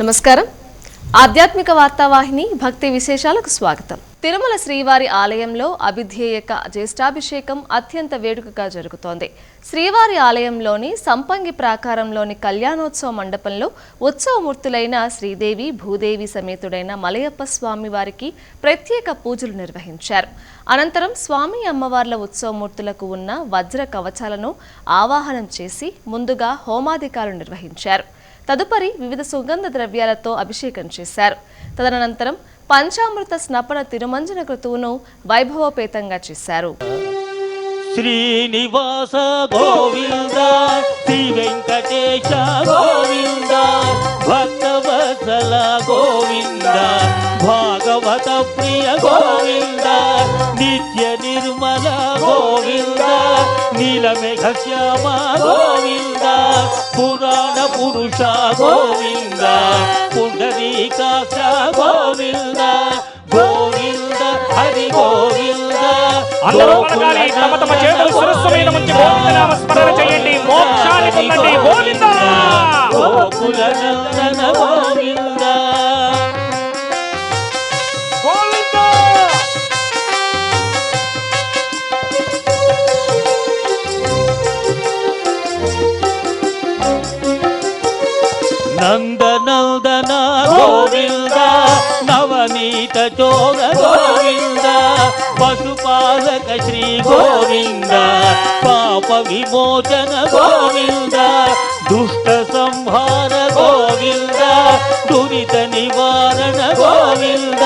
నమస్కారం. ఆధ్యాత్మిక వార్తావాహిని భక్తి విశేషాలకు స్వాగతం. తిరుమల శ్రీవారి ఆలయంలో అభిధేయక జ్యేష్ఠాభిషేకం అత్యంత వేడుకగా జరుగుతోంది. శ్రీవారి ఆలయంలోని సంపంగి ప్రాకారంలోని కళ్యాణోత్సవ మండపంలో ఉత్సవమూర్తులైన శ్రీదేవి భూదేవి సమేతుడైన మలయప్ప స్వామి వారికి ప్రత్యేక పూజలు నిర్వహించారు. అనంతరం స్వామి అమ్మవార్ల ఉత్సవమూర్తులకు ఉన్న వజ్ర కవచాలను ఆవాహనం చేసి ముందుగా హోమాధికారులు నిర్వహించారు. తదుపరి వివిధ సుగంధ ద్రవ్యాలతో అభిషేకం చేశారు. తదనంతరం పంచామృత స్నపన తిరుమంజన క్రతువును వైభవోపేతంగా చేశారు. శ్రీనివాస గోవింద శ్రీ వెంకటేశ గోవింద భక్తవత్సల గోవింద భాగవత ప్రియ గోవింద నిత్య నిర్మల గోవింద నీలమేఘ శ్యామ గోవింద. పురాణ పురుష గోవింద పుండరీకాక్ష గోవింద గోవింద హరి గోవింద అందరూ తమ తమ చేతులు స్మరణ చేయండి. శరణ గోవింద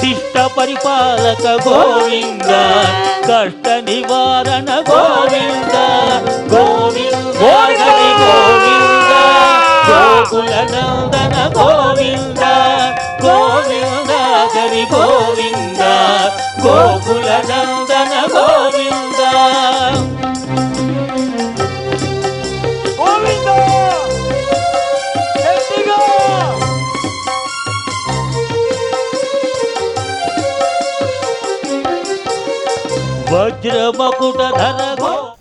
శిష్ట పరిపాలక గోవింద కష్ట నివారణ గోవింద గోవింద గోవింద గోకుల నందన గోవింద గోవింద గరి గోవింద గోకుల నందన గోవింద.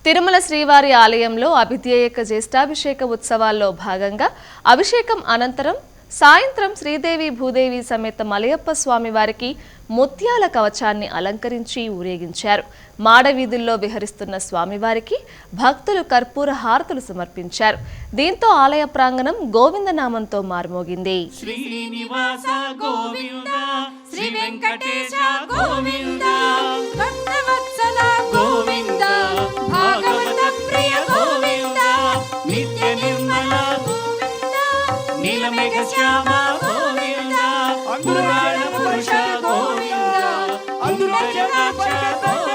తిరుమల శ్రీవారి ఆలయంలో అభిధేయక జ్యేష్ఠాభిషేక ఉత్సవాల్లో భాగంగా అభిషేకం అనంతరం సాయంత్రం శ్రీదేవి భూదేవి సమేత మలయప్ప స్వామి వారికి ముత్యాల కవచాన్ని అలంకరించి ఊరేగించారు. మాడవీధుల్లో విహరిస్తున్న స్వామివారికి భక్తులు కర్పూర హారతులు సమర్పించారు. దీంతో ఆలయ ప్రాంగణం గోవిందనామంతో మారుమోగింది. శ్రీనివాస గోవింద శ్రీ వెంకటేశ గోవింద గోవింద భాగవత ప్రియ గోవింద నిత్య నిర్మల నీలమేఘ శ్యామ గోవింద పురాణ పురుష గోవింద అందురజనాక్ష గోవింద గోవింద.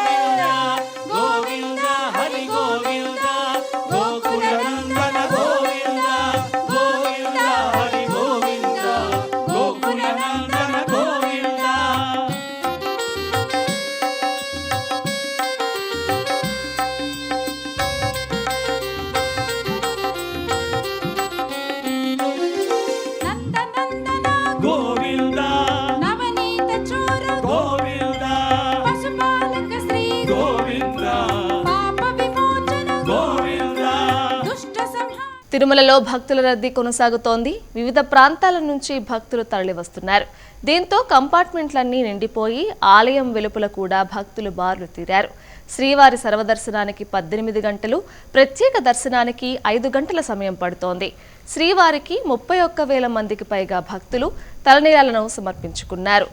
తిరుమలలో భక్తుల రద్దీ కొనసాగుతోంది. వివిధ ప్రాంతాల నుంచి భక్తులు తరలివస్తున్నారు. దీంతో కంపార్ట్మెంట్లన్నీ నిండిపోయి ఆలయం వెలుపల కూడా భక్తులు బారులు తీరారు. శ్రీవారి సర్వదర్శనానికి పద్దెనిమిది గంటలు ప్రత్యేక దర్శనానికి ఐదు గంటల సమయం పడుతోంది. శ్రీవారికి ముప్పై ఒక్క వేల మందికి పైగా భక్తులు తలనీలాలను సమర్పించుకున్నారు.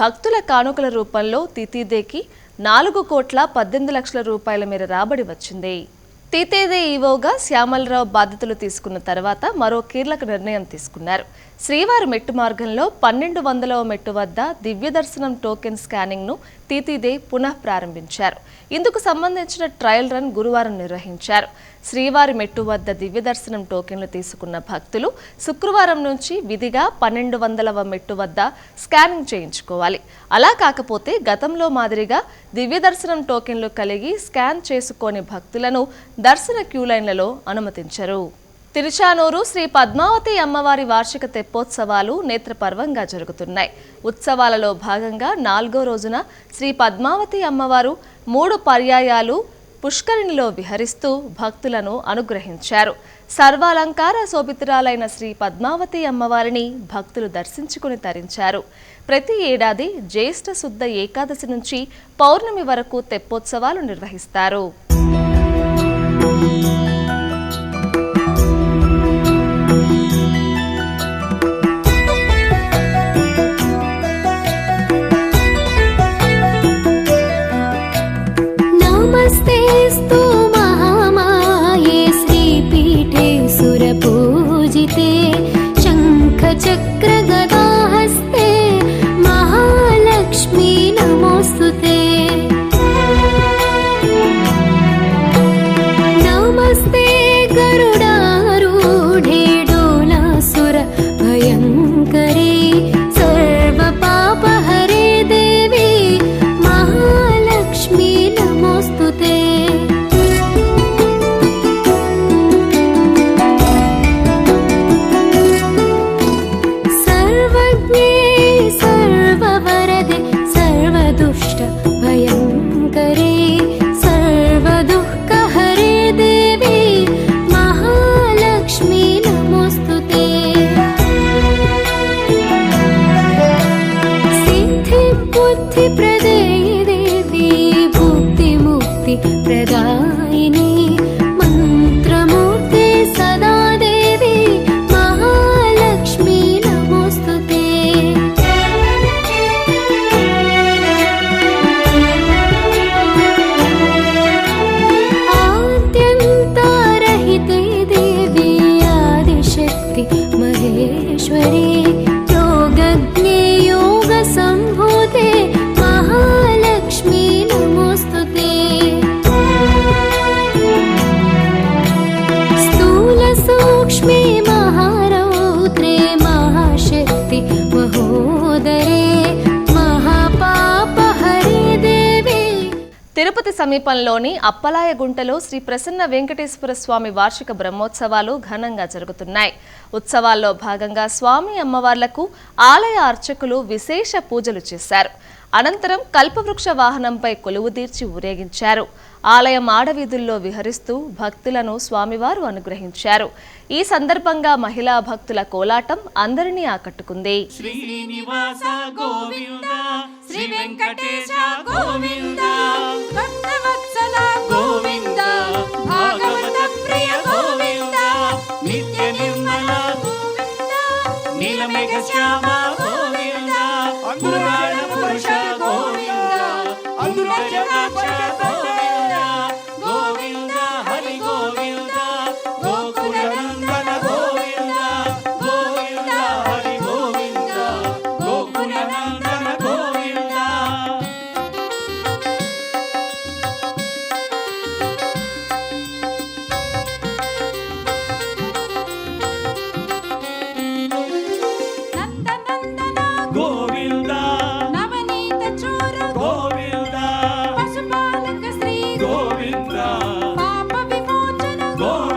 భక్తుల కానుకల రూపంలో తితీదేకి నాలుగు కోట్ల పద్దెనిమిది లక్షల రూపాయల మేర రాబడి వచ్చింది. తీతేదే ఈవోగా శ్యామలరావు బాధ్యతలు తీసుకున్న తర్వాత మరో కీలక నిర్ణయం తీసుకున్నారు. శ్రీవారి మెట్టు మార్గంలో పన్నెండు వందలవ మెట్టు వద్ద దివ్య దర్శనం టోకెన్ స్కానింగ్ను తీతీదే పునః ప్రారంభించారు. ఇందుకు సంబంధించిన ట్రయల్ రన్ గురువారం నిర్వహించారు. శ్రీవారి మెట్టు వద్ద దివ్య దర్శనం టోకెన్లు తీసుకున్న భక్తులు శుక్రవారం నుంచి విధిగా పన్నెండు వందలవ మెట్టు వద్ద స్కానింగ్ చేయించుకోవాలి. అలా కాకపోతే గతంలో మాదిరిగా దివ్య దర్శనం టోకెన్లు కలిగి స్కాన్ చేసుకోని భక్తులను దర్శన క్యూ లైన్లలో అనుమతించరు. తిరుచానూరు శ్రీ పద్మావతి అమ్మవారి వార్షిక తెప్పోత్సవాలు నేత్రపర్వంగా జరుగుతున్నాయి. ఉత్సవాలలో భాగంగా నాలుగో రోజున శ్రీ పద్మావతి అమ్మవారు మూడు పర్యాయాలు పుష్కరిణిలో విహరిస్తూ భక్తులను అనుగ్రహించారు. సర్వాలంకార శోభితురాలైన శ్రీ పద్మావతి అమ్మవారిని భక్తులు దర్శించుకుని తరించారు. ప్రతి ఏడాది జ్యేష్ఠ శుద్ధ ఏకాదశి నుంచి పౌర్ణమి వరకు తెప్పోత్సవాలు నిర్వహిస్తారు. సమీపంలోని అప్పలాయగుంటలో శ్రీ ప్రసన్న వెంకటేశ్వర స్వామి వార్షిక బ్రహ్మోత్సవాలు ఘనంగా జరుగుతున్నాయి. ఉత్సవాల్లో భాగంగా స్వామి అమ్మవార్లకు ఆలయ అర్చకులు విశేష పూజలు చేశారు. అనంతరం కల్పవృక్ష వాహనంపై కొలువుదీర్చి ఊరేగించారు. ఆలయం ఆడవీధుల్లో విహరిస్తూ భక్తులను స్వామివారు అనుగ్రహించారు. ఈ సందర్భంగా మహిళా భక్తుల కోలాటం అందరినీ ఆకట్టుకుంది. శ్రీనివాస గోవింద శ్రీ Go!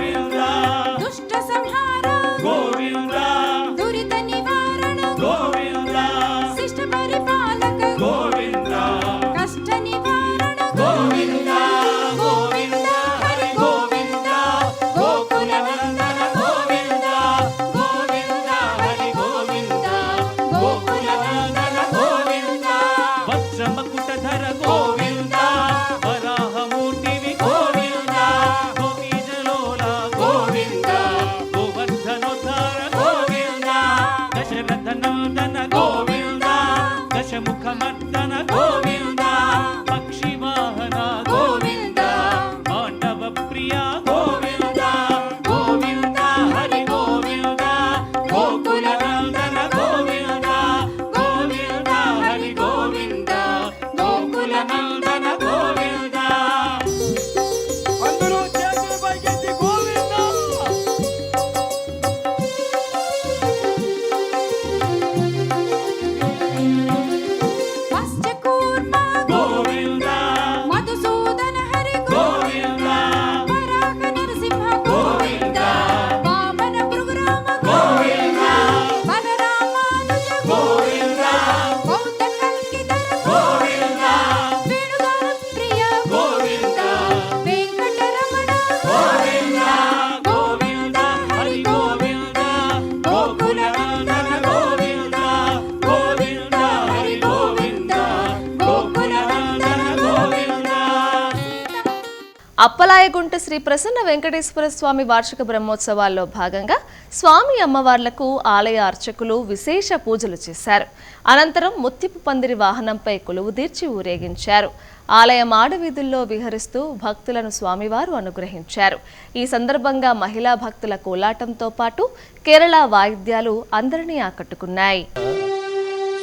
శ్రీ ప్రసన్న వెంకటేశ్వర స్వామి వార్షిక బ్రహ్మోత్సవాల్లో భాగంగా స్వామి అమ్మవార్లకు ఆలయ అర్చకులు విశేష పూజలు చేశారు. అనంతరం ముత్తిపు పందిరి వాహనంపై కొలువుదీర్చి ఊరేగించారు. ఆలయ మాడవీధుల్లో విహరిస్తూ భక్తులను స్వామివారు అనుగ్రహించారు. ఈ సందర్భంగా మహిళా భక్తుల కోలాటంతో పాటు కేరళ వాయిద్యాలు అందరినీ ఆకట్టుకున్నాయి.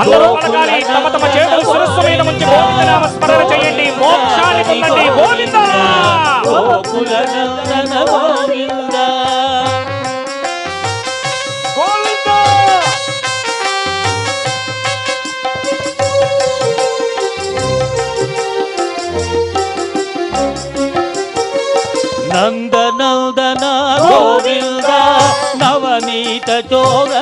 అందరూ పలకాలి. తమ తమ చేతులు శిరస్సు మీద ఉంచి గోవిందనామ స్మరణ చేయండి. మోక్షాన్ని పొందండి. గోవింద! నందనందన గోవింద! నవనీత గోవింద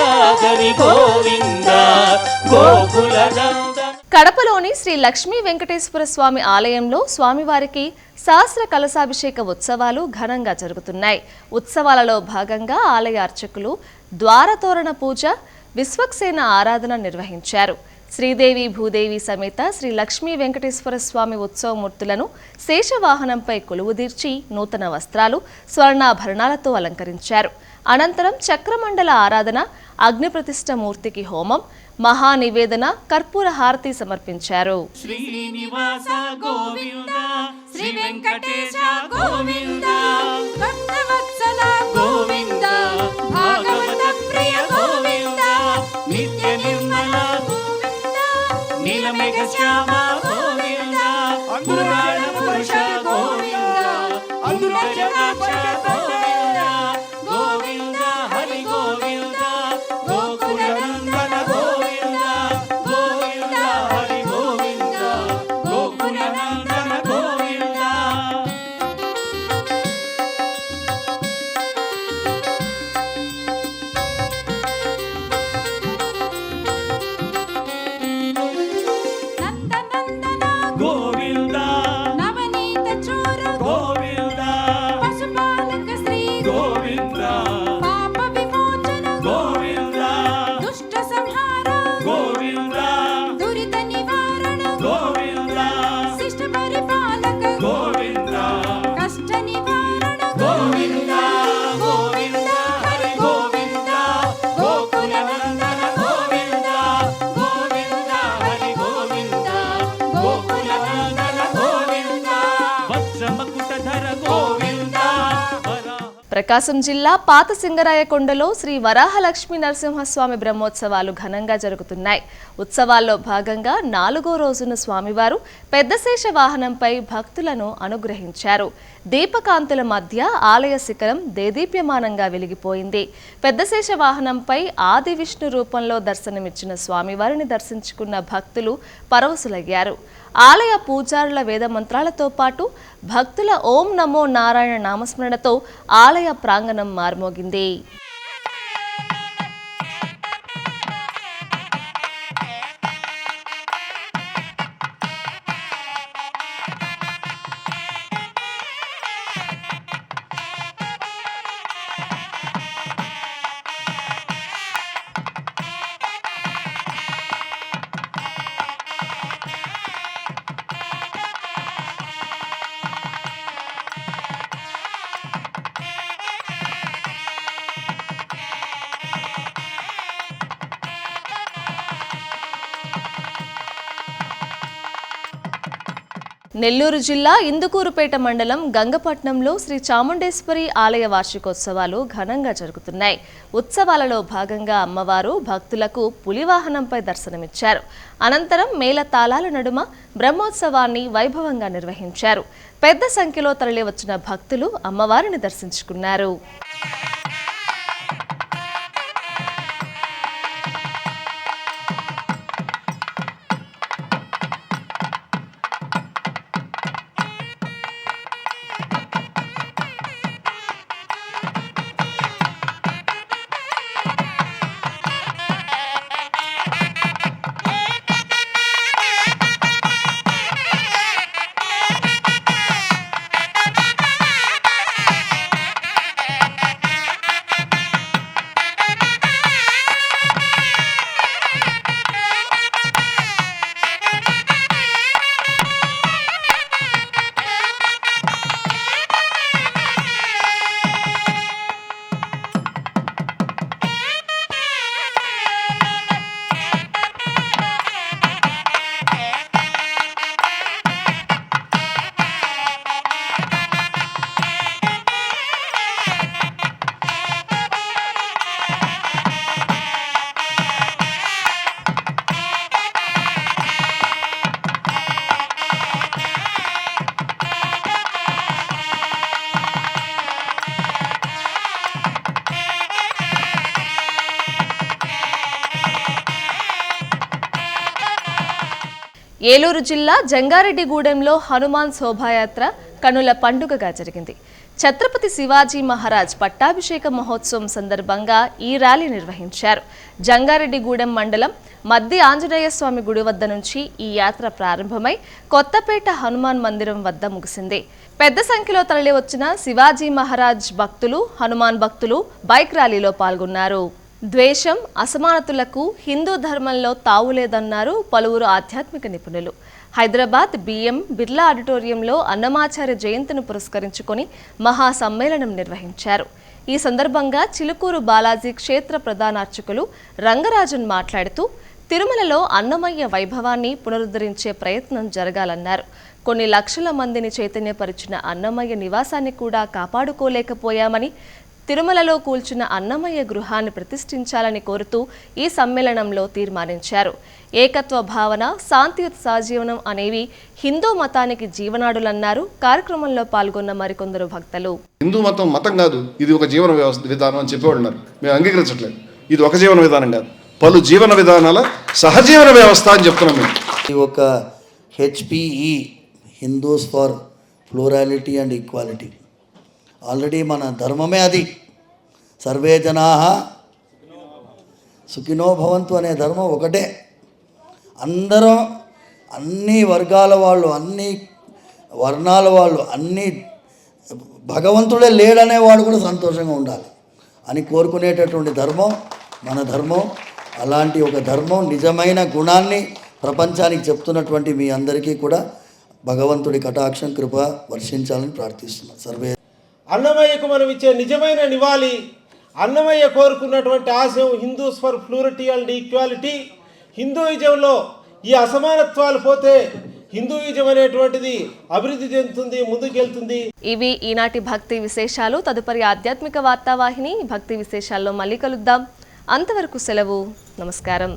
కడపలోని శ్రీ లక్ష్మీ వెంకటేశ్వర స్వామి ఆలయంలో స్వామివారికి సహస్ర కలశాభిషేక ఉత్సవాలు ఘనంగా జరుగుతున్నాయి. ఉత్సవాలలో భాగంగా ఆలయ అర్చకులు ద్వారతోరణ పూజ విశ్వక్సేన ఆరాధన నిర్వహించారు. శ్రీదేవి భూదేవి సమేత శ్రీ లక్ష్మీ వెంకటేశ్వర స్వామి ఉత్సవమూర్తులను శేషవాహనంపై కొలువుదీర్చి నూతన వస్త్రాలు స్వర్ణాభరణాలతో అలంకరించారు. అనంతరం చక్రమండల ఆరాధన అగ్నిప్రతిష్ఠ మూర్తికి హోమం మహానివేదన కర్పూర హారతి సమర్పించారు. శ్రీనివాస గోవింద శ్రీ వెంకటేశ గోవింద ప్రకాశం జిల్లా పాత సింగరాయకొండలో శ్రీ వరాహలక్ష్మీ నరసింహస్వామి బ్రహ్మోత్సవాలు ఘనంగా జరుగుతున్నాయి. ఉత్సవాల్లో భాగంగా నాలుగో రోజున స్వామివారు పెద్దశేష వాహనంపై భక్తులను అనుగ్రహించారు. దీపకాంతుల మధ్య ఆలయ శిఖరం దేదీప్యమానంగా వెలిగిపోయింది. పెద్దశేష వాహనంపై ఆది విష్ణు రూపంలో దర్శనమిచ్చిన స్వామివారిని దర్శించుకున్న భక్తులు పరవశులయ్యారు. ఆలయ పూజారుల వేద మంత్రాలతో పాటు భక్తుల ఓం నమో నారాయణ నామస్మరణతో ఆలయ ప్రాంగణం మార్మోగింది. నెల్లూరు జిల్లా ఇందుకూరుపేట మండలం గంగపట్నంలో శ్రీ చాముండేశ్వరి ఆలయ వార్షికోత్సవాలు ఘనంగా జరుగుతున్నాయి. ఉత్సవాలలో భాగంగా అమ్మవారు భక్తులకు పులివాహనంపై దర్శనమిచ్చారు. అనంతరం మేళ తాళాల నడుమ బ్రహ్మోత్సవాన్ని వైభవంగా నిర్వహించారు. పెద్ద సంఖ్యలో తరలివచ్చిన భక్తులు అమ్మవారిని దర్శించుకున్నారు. ఏలూరు జిల్లా జంగారెడ్డిగూడెంలో హనుమాన్ శోభాయాత్ర కనుల పండుగగా జరిగింది. ఛత్రపతి శివాజీ మహారాజ్ పట్టాభిషేక మహోత్సవం సందర్భంగా ఈ ర్యాలీ నిర్వహించారు. జంగారెడ్డిగూడెం మండలం మద్ది ఆంజనేయ స్వామి గుడి వద్ద నుంచి ఈ యాత్ర ప్రారంభమై కొత్తపేట హనుమాన్ మందిరం వద్ద ముగిసింది. పెద్ద సంఖ్యలో తరలి వచ్చిన శివాజీ మహారాజ్ భక్తులు హనుమాన్ భక్తులు బైక్ ర్యాలీలో పాల్గొన్నారు. ద్వేషం అసమానతలకు హిందూ ధర్మంలో తావులేదన్నారు పలువురు ఆధ్యాత్మిక నిపుణులు. హైదరాబాద్ బిఎం బిర్లా ఆడిటోరియంలో అన్నమాచార్య జయంతిని పురస్కరించుకొని మహాసమ్మేళనం నిర్వహించారు. ఈ సందర్భంగా చిలుకూరు బాలాజీ క్షేత్ర ప్రధానార్చకులు రంగరాజన్ మాట్లాడుతూ తిరుమలలో అన్నమయ్య వైభవాన్ని పునరుద్ధరించే ప్రయత్నం జరగాలన్నారు. కొన్ని లక్షల మందిని చైతన్యపరిచిన అన్నమయ్య నివాసాన్ని కూడా కాపాడుకోలేకపోయామని తిరుమలలో కూల్చిన అన్నమయ్య గృహాన్ని ప్రతిష్ఠించాలని కోరుతూ ఈ సమ్మేళనంలో తీర్మానించారు. ఏకత్వ భావన శాంతియుత సహజీవనం అనేవి హిందూ మతానికి జీవనాడులన్నారు. కార్యక్రమంలో పాల్గొన్న మరికొందరు భక్తులు. హిందూ మతం మతం కాదు. ఇది ఒక జీవన వ్యవస్థ విధానం అని చెప్పేవాళ్ళున్నారు మేము అంగీకరించట్లేదు. ఇది ఒక జీవన విధానం కాదు. పలు జీవన విధానాల సహజీవన వ్యవస్థ అని చెప్తున్నాం మేము. ఇది ఒక HPE Hindus for plurality and equality already మన ధర్మమే అది. సర్వే జనా సుఖినో భవంతు అనే ధర్మం ఒకటే. అందరం అన్ని వర్గాల వాళ్ళు అన్ని వర్ణాల వాళ్ళు అన్ని భగవంతుడే లేడనే వాడు కూడా సంతోషంగా ఉండాలి. అని కోరుకునేటటువంటి ధర్మం మన ధర్మం. అలాంటి ఒక ధర్మం నిజమైన గుణాన్ని ప్రపంచానికి చెప్తున్నటువంటి మీ అందరికీ కూడా భగవంతుడి కటాక్షం కృప వర్షించాలని ప్రార్థిస్తున్నాను సర్వే అన్నమయ్యకు మనం ఇచ్చే నిజమైన నివాళి అన్నమయ్య కోరుకున్నటువంటి ఆశయం Hindus for plurality and equality. హిందూయిజంలో ఈ అసమానత్వాలు పోతే హిందూయిజం అనేటువంటిది అభివృద్ధి చెందుతుంది ముందుకెళ్తుంది. ఇవి ఈనాటి భక్తి విశేషాలు. తదుపరి ఆధ్యాత్మిక వార్తావాహిని భక్తి విశేషాల్లో మళ్ళీ కలుద్దాం. అంతవరకు సెలవు. నమస్కారం.